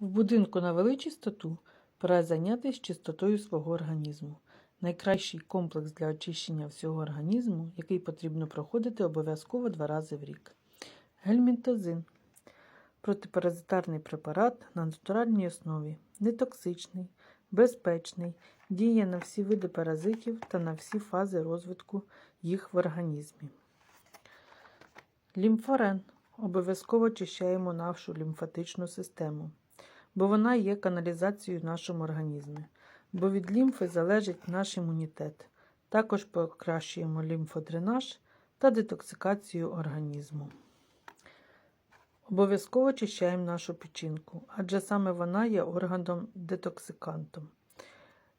В будинку навели чистоту, пора зайнятися чистотою свого організму. Найкращий комплекс для очищення всього організму, який потрібно проходити обов'язково два рази в рік. Гельмінтозин протипаразитарний препарат на натуральній основі, нетоксичний, безпечний, діє на всі види паразитів та на всі фази розвитку їх в організмі. Лімфорен. Обов'язково очищаємо нашу лімфатичну систему, бо вона є каналізацією в нашому організмі, бо від лімфи залежить наш імунітет. Також покращуємо лімфодренаж та детоксикацію організму. Обов'язково очищаємо нашу печінку, адже саме вона є органом детоксикантом,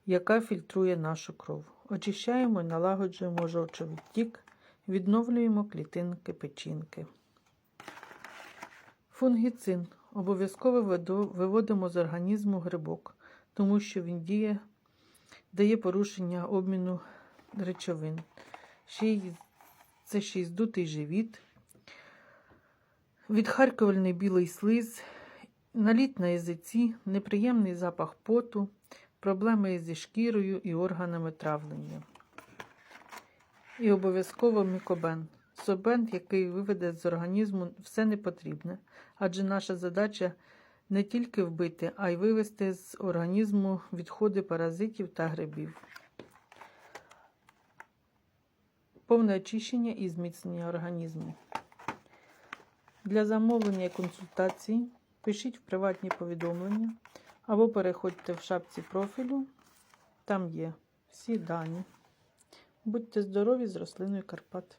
яка фільтрує нашу кров. Очищаємо і налагоджуємо жовчовідтік, відновлюємо клітинки печінки. Фунгіцин. Обов'язково виводимо з організму грибок, тому що він діє, дає порушення обміну речовин. Це ще й здутий живіт, відхаркувальний білий слиз, наліт на язиці, неприємний запах поту, проблеми зі шкірою і органами травлення. І обов'язково мікобен. Собент, який виведе з організму все непотрібне, адже наша задача не тільки вбити, а й вивести з організму відходи паразитів та грибів. Повне очищення і зміцнення організму. Для замовлення і консультацій пишіть в приватні повідомлення або переходьте в шапці профілю. Там є всі дані. Будьте здорові з рослиною Карпат.